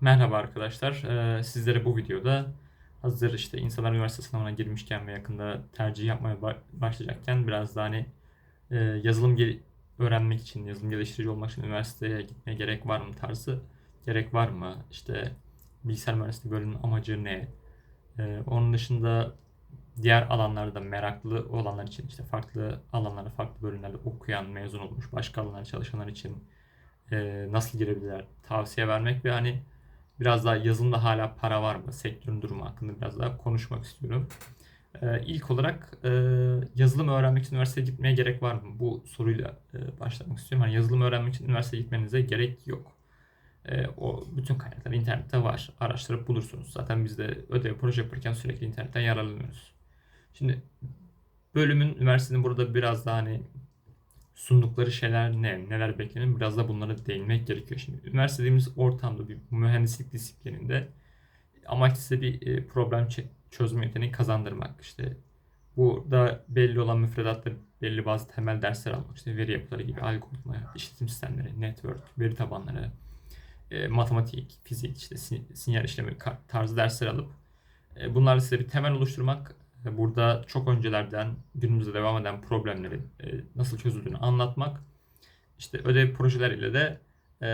Merhaba arkadaşlar. Ee, sizlere bu videoda hazır işte insanlar üniversite sınavına girmişken ve yakında tercih yapmaya ba- başlayacakken biraz daha hani e, yazılım öğrenmek için, yazılım geliştirici olmak için üniversiteye gitmeye gerek var mı tarzı gerek var mı? İşte bilgisayar mühendisliği bölümünün amacı ne? Ee, onun dışında diğer alanlarda meraklı olanlar için işte farklı alanlarda, farklı bölümlerde okuyan, mezun olmuş, başka alanlarda çalışanlar için e, nasıl girebilirler tavsiye vermek ve hani biraz daha yazılımda hala para var mı? Sektörün durumu hakkında biraz daha konuşmak istiyorum. Ee, ilk olarak e, yazılım öğrenmek için üniversiteye gitmeye gerek var mı? Bu soruyla e, başlamak istiyorum. Hani yazılım öğrenmek için üniversiteye gitmenize gerek yok. E, o bütün kaynaklar internette var. Araştırıp bulursunuz. Zaten biz de ödev proje yaparken sürekli internetten yararlanıyoruz. Şimdi bölümün üniversitenin burada biraz daha hani sundukları şeyler ne, neler beklenir biraz da bunlara değinmek gerekiyor. Şimdi üniversite dediğimiz ortamda bir mühendislik disiplininde amaç size bir e, problem çözme yeteneği kazandırmak. İşte burada belli olan müfredatları belli bazı temel dersler almak. İşte veri yapıları gibi algoritma, işletim sistemleri, network, veri tabanları, e, matematik, fizik, işte sin- sinyal işlemi tarzı dersler alıp e, bunlarla size bir temel oluşturmak. Burada çok öncelerden günümüzde devam eden problemlerin e, nasıl çözüldüğünü anlatmak. İşte ödev projeleriyle de e,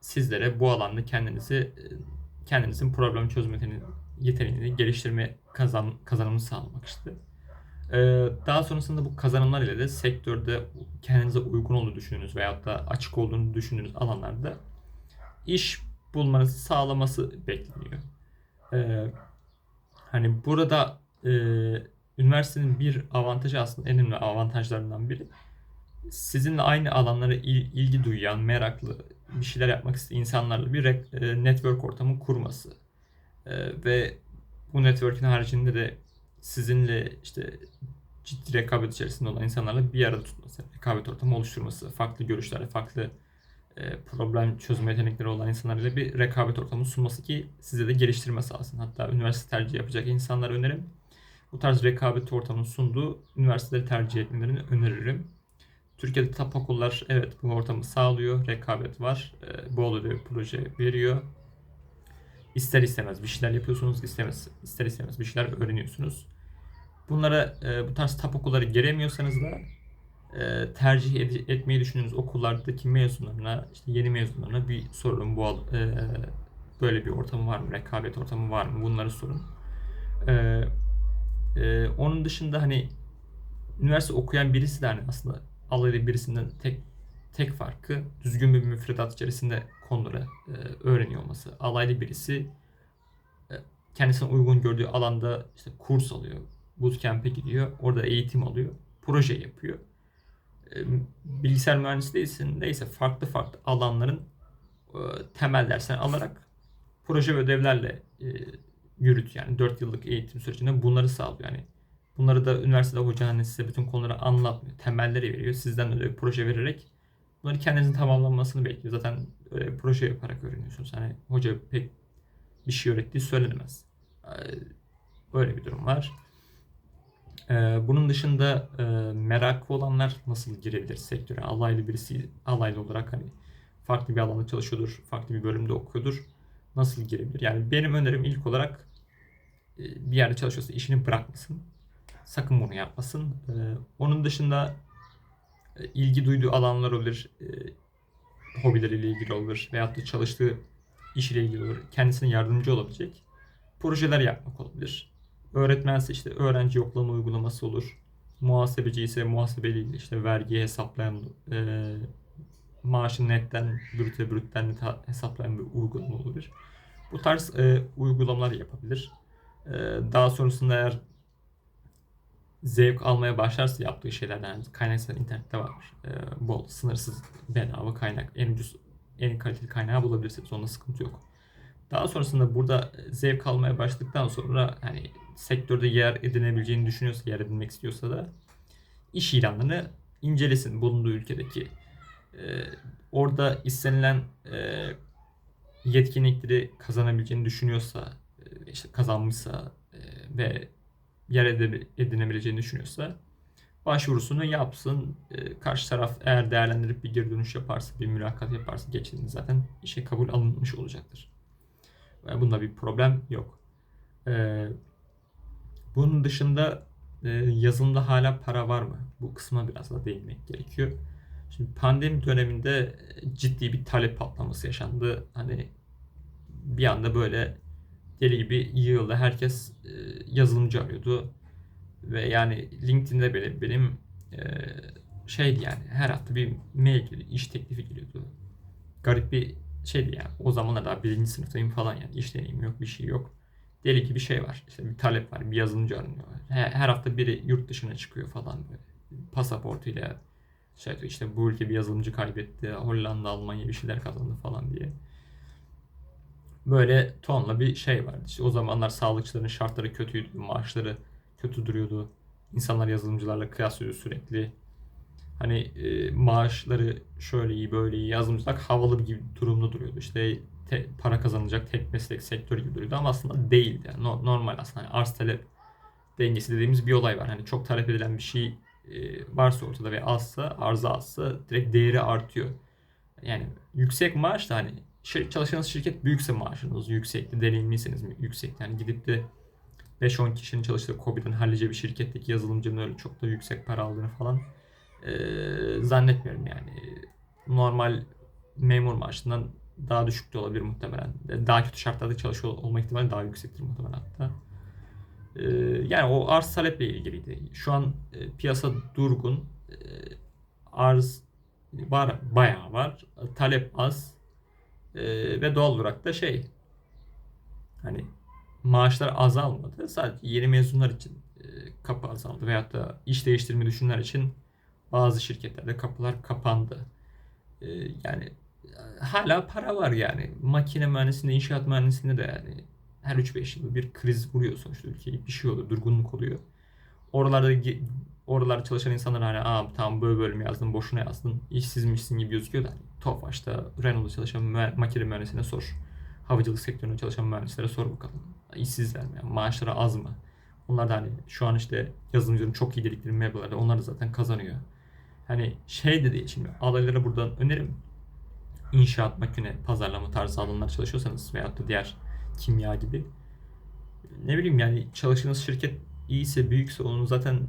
sizlere bu alanda kendinizi e, kendinizin problem çözme yeteneğini, yeteneğini geliştirme kazan, kazanımını sağlamak işte. E, daha sonrasında bu kazanımlar ile de sektörde kendinize uygun olduğunu düşündüğünüz veyahut da açık olduğunu düşündüğünüz alanlarda iş bulmanızı sağlaması bekleniyor. E, hani burada e, üniversitenin bir avantajı aslında en önemli avantajlarından biri sizinle aynı alanlara il- ilgi duyan, meraklı, bir şeyler yapmak isteyen insanlarla bir re- e, network ortamı kurması. E, ve bu network'in haricinde de sizinle işte ciddi rekabet içerisinde olan insanlarla bir arada tutması, rekabet ortamı oluşturması, farklı görüşlerle, farklı e, problem çözme yetenekleri olan insanlarla bir rekabet ortamı sunması ki size de geliştirme sağlasın. Hatta üniversite tercih yapacak insanlara önerim. Bu tarz rekabet ortamının sunduğu üniversiteleri tercih etmelerini öneririm. Türkiye'de top okullar evet bu ortamı sağlıyor. Rekabet var. E, bol ödev proje veriyor. İster istemez bir şeyler yapıyorsunuz. istemez, ister istemez bir şeyler öğreniyorsunuz. Bunlara e, bu tarz top okulları giremiyorsanız da e, tercih ed- etmeyi düşündüğünüz okullardaki mezunlarına, işte yeni mezunlarına bir sorun. Bu e, böyle bir ortamı var mı? Rekabet ortamı var mı? Bunları sorun. E, e, onun dışında hani üniversite okuyan birisi de hani aslında alaylı birisinden tek tek farkı düzgün bir müfredat içerisinde konuları e, öğreniyor olması. Alaylı birisi e, kendisine uygun gördüğü alanda işte kurs alıyor, bootcamp'e gidiyor, orada eğitim alıyor, proje yapıyor. E, bilgisayar mühendisliği ise farklı farklı alanların e, temel dersler alarak proje ve ödevlerle e, yürüt yani 4 yıllık eğitim sürecinde bunları sağlıyor. Yani bunları da üniversitede hoca hani size bütün konuları anlatmıyor. Temelleri veriyor. Sizden öyle bir proje vererek bunları kendinizin tamamlanmasını bekliyor. Zaten öyle bir proje yaparak öğreniyorsunuz. Hani hoca pek bir şey öğrettiği söylenemez. Ee, Böyle bir durum var. Ee, Bunun dışında e, meraklı olanlar nasıl girebilir sektöre? Alaylı birisi alaylı olarak hani farklı bir alanda çalışıyordur, farklı bir bölümde okuyordur. Nasıl girebilir? Yani benim önerim ilk olarak bir yerde çalışıyorsa işini bırakmasın. Sakın bunu yapmasın. Ee, Onun dışında e, ilgi duyduğu alanlar olabilir, e, hobileriyle ilgili olabilir veyahut da çalıştığı iş ile ilgili olur. Kendisine yardımcı olabilecek projeler yapmak olabilir. Öğretmense işte öğrenci yoklama uygulaması olur. Muhasebeci ise muhasebeyle ilgili işte vergi hesaplayan, e, maaşı netten, brüte, brütten hesaplayan bir uygulama olabilir. Bu tarz e, uygulamalar yapabilir. E, daha sonrasında eğer zevk almaya başlarsa yaptığı şeylerden kaynaksal internette var. E, bol, sınırsız, bedava kaynak, en ucuz, en kaliteli kaynağı bulabilirsiniz. Onda sıkıntı yok. Daha sonrasında burada zevk almaya başladıktan sonra hani sektörde yer edinebileceğini düşünüyorsa, yer edinmek istiyorsa da iş ilanlarını incelesin bulunduğu ülkedeki. Ee, orada istenilen e, yetkinlikleri kazanabileceğini düşünüyorsa, işte kazanmışsa e, ve yer edinebileceğini düşünüyorsa başvurusunu yapsın. E, karşı taraf eğer değerlendirip bir geri dönüş yaparsa, bir mülakat yaparsa geçtiğinde zaten işe kabul alınmış olacaktır. Ve bunda bir problem yok. Ee, bunun dışında e, yazılımda hala para var mı? Bu kısma biraz da değinmek gerekiyor. Şimdi pandemi döneminde ciddi bir talep patlaması yaşandı. Hani bir anda böyle deli gibi yığıldı. Herkes e, yazılımcı arıyordu. Ve yani LinkedIn'de bile benim e, şeydi yani her hafta bir mail geliyor, iş teklifi geliyordu. Garip bir şeydi yani. O zamanlar daha birinci sınıftayım falan yani. İş deneyimi yok, bir şey yok. Deli gibi bir şey var. İşte bir talep var, bir yazılımcı aranıyor. Her, her hafta biri yurt dışına çıkıyor falan böyle. Pasaportuyla şey işte bu ülke bir yazılımcı kaybetti. Hollanda, Almanya bir şeyler kazandı falan diye. Böyle tonla bir şey vardı. İşte o zamanlar sağlıkçıların şartları kötüydü, maaşları kötü duruyordu. İnsanlar yazılımcılarla kıyaslıyor sürekli. Hani e, maaşları şöyle iyi böyle iyi yazılımcılar havalı bir durumda duruyordu. İşte te, para kazanacak tek meslek sektörü gibi duruyordu ama aslında değildi. Yani no, normal aslında hani arz talep dengesi dediğimiz bir olay var. Hani çok talep edilen bir şey e, varsa ortada ve azsa, arzı azsa direkt değeri artıyor. Yani yüksek maaş da hani çalıştığınız şirket büyükse maaşınız yüksekti, deneyimliyseniz yüksekti. Yani gidip de 5-10 kişinin çalıştığı COBİ'den hallice bir şirketteki yazılımcının öyle çok da yüksek para aldığını falan e, zannetmiyorum yani. Normal memur maaşından daha düşük de olabilir muhtemelen. Daha kötü şartlarda çalışıyor olma ihtimali daha yüksektir muhtemelen hatta. E, yani o arz taleple ilgiliydi. Şu an e, piyasa durgun. E, arz var, bayağı var. Talep az. E, ve doğal olarak da şey hani maaşlar azalmadı. Sadece yeni mezunlar için e, kapı azaldı. Veyahut da iş değiştirme düşünenler için bazı şirketlerde kapılar kapandı. E, yani e, hala para var yani. Makine mühendisliğinde, inşaat mühendisliğinde de yani her 3-5 yılda bir kriz vuruyor sonuçta ülkeyi. Bir şey oluyor, durgunluk oluyor. Oralarda oralarda çalışan insanlar hani Aa, tamam böyle bölüm yazdım, boşuna yazdım, işsizmişsin gibi gözüküyor da Tofaş'ta, Renault'da çalışan makine mühendisine sor. Havacılık sektöründe çalışan mühendislere sor bakalım işsizler mi? Yani maaşları az mı? Onlar da hani şu an işte yazılımcıların çok iyi dedikleri meblağlarda onlar da zaten kazanıyor. Hani şey de değil şimdi adaylara buradan önerim inşaat, makine, pazarlama tarzı alanlar çalışıyorsanız veyahut da diğer kimya gibi ne bileyim yani çalıştığınız şirket iyiyse büyükse onun zaten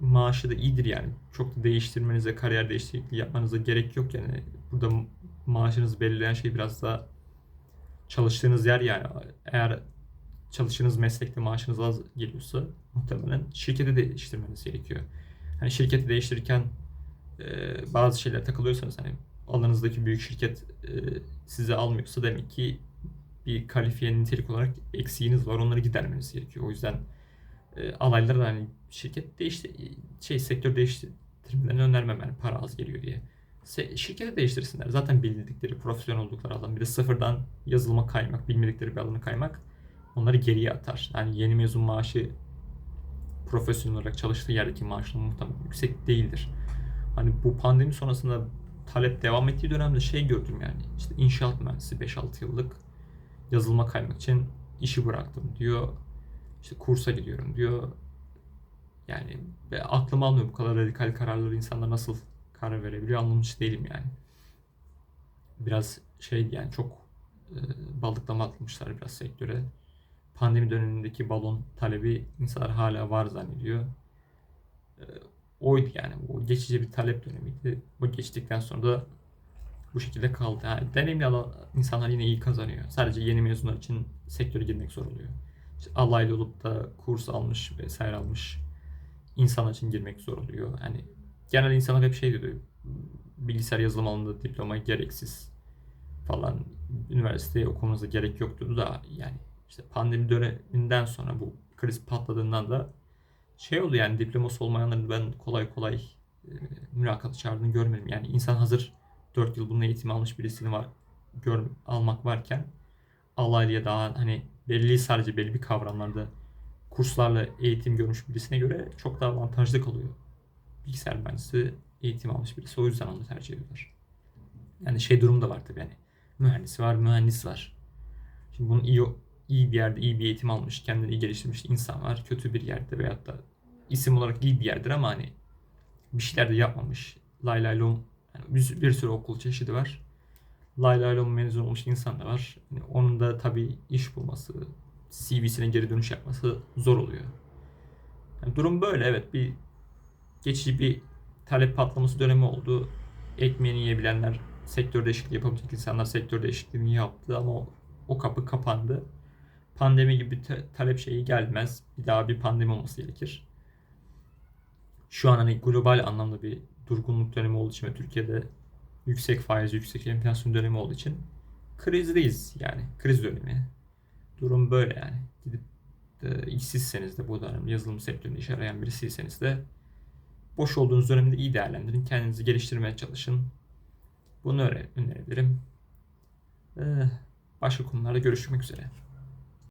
maaşı da iyidir yani. Çok da değiştirmenize, kariyer değişikliği yapmanıza gerek yok yani. Burada maaşınızı belirleyen şey biraz daha çalıştığınız yer yani. Eğer çalıştığınız meslekte maaşınız az geliyorsa muhtemelen şirketi değiştirmeniz gerekiyor. Hani şirketi değiştirirken e, bazı şeyler takılıyorsanız hani alanınızdaki büyük şirket e, size almıyorsa demek ki bir kalifiye nitelik olarak eksiğiniz var. Onları gidermeniz gerekiyor. O yüzden e, alaylara da hani şirket değişti şey sektör değiştirmelerini önermem yani para az geliyor diye. Se, şirketi değiştirsinler. Zaten bildikleri, profesyonel oldukları alan. Bir de sıfırdan yazılıma kaymak, bilmedikleri bir alanı kaymak onları geriye atar. Yani yeni mezun maaşı profesyonel olarak çalıştığı yerdeki maaşının muhtemelen yüksek değildir. Hani bu pandemi sonrasında talep devam ettiği dönemde şey gördüm yani işte inşaat mühendisi 5-6 yıllık yazılıma kaymak için işi bıraktım diyor. İşte kursa gidiyorum diyor. Yani ve aklım almıyor bu kadar radikal kararları insanlar nasıl karar verebiliyor anlamış değilim yani. Biraz şey yani çok e, balıklama atmışlar biraz sektöre pandemi dönemindeki balon talebi insanlar hala var zannediyor. E, oydu yani. O geçici bir talep dönemiydi. Bu geçtikten sonra da bu şekilde kaldı. Yani deneyimli insanlar yine iyi kazanıyor. Sadece yeni mezunlar için sektöre girmek zor oluyor. İşte alaylı olup da kurs almış vesaire almış insan için girmek zor oluyor. Yani genel insanlar hep şey diyor. Bilgisayar yazılım alanında diploma gereksiz falan. Üniversiteye okumanıza gerek yok diyordu da yani işte pandemi döneminden sonra bu kriz patladığından da şey oldu yani diploması olmayanların ben kolay kolay e, mülakata çağırdığını görmedim. Yani insan hazır 4 yıl bunun eğitimi almış birisini var gör, almak varken alaylıya daha hani belli sadece belli bir kavramlarda kurslarla eğitim görmüş birisine göre çok daha avantajlı kalıyor. Bilgisayar mühendisi eğitim almış birisi o yüzden onu tercih ediyorlar. Yani şey durum da var tabii yani mühendis var, mühendis var. Şimdi bunun iyi iyi bir yerde iyi bir eğitim almış, kendini iyi geliştirmiş insan var. Kötü bir yerde veyahut da isim olarak iyi bir yerdir ama hani bir şeyler de yapmamış. Lay lay lom yani bir, bir sürü okul çeşidi var. Lay lay lom mezun olmuş insan da var. Yani onun da tabii iş bulması, CV'sine geri dönüş yapması zor oluyor. Yani durum böyle evet bir geçici bir talep patlaması dönemi oldu. Ekmeğini yiyebilenler, sektör değişikliği yapabilecek insanlar sektör değişikliğini yaptı ama o, o kapı kapandı. Pandemi gibi te- talep şeyi gelmez. Bir daha bir pandemi olması gerekir. Şu an hani global anlamda bir durgunluk dönemi olduğu için ve Türkiye'de yüksek faiz, yüksek enflasyon dönemi olduğu için krizdeyiz yani. Kriz dönemi. Durum böyle yani. Gidip e, işsizseniz de bu dönem yazılım sektöründe iş arayan birisiyseniz de boş olduğunuz dönemde iyi değerlendirin. Kendinizi geliştirmeye çalışın. Bunu öne- önerebilirim. Ee, başka konularda görüşmek üzere.